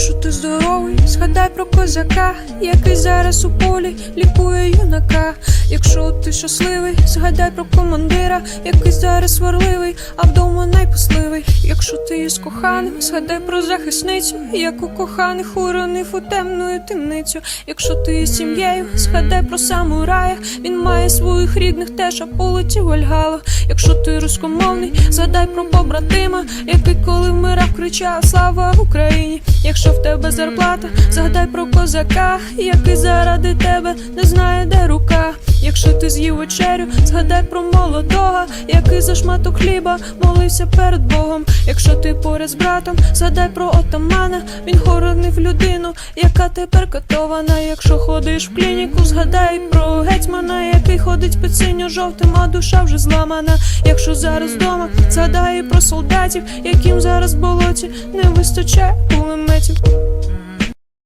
Якщо ти здоровий, згадай про козака, який зараз у полі лікує юнака. Якщо ти щасливий, згадай про командира, який зараз сварливий, а вдома найпасливий. Якщо ти є з коханим, згадай про захисницю, яку коханих уронив у темну темницю. Якщо ти є сім'єю, згадай про самурая, він має своїх рідних теж, а полетів Вальгала. Якщо ти руськомовний, згадай про побратима, який коли вмирав, кричав Слава Україні! Якщо в тебе зарплата, згадай про козака, який заради тебе не знає, де. Якщо ти з'їв вечерю, згадай про молодого, який за шматок хліба молився перед Богом. Якщо ти поряд з братом, згадай про отамана, він хоронив людину, яка тепер катована. Якщо ходиш в клініку, згадай про гетьмана, який ходить під синьо-жовтим, а душа вже зламана. Якщо зараз вдома, згадай про солдатів, яким зараз в болоті не вистачає кулеметів.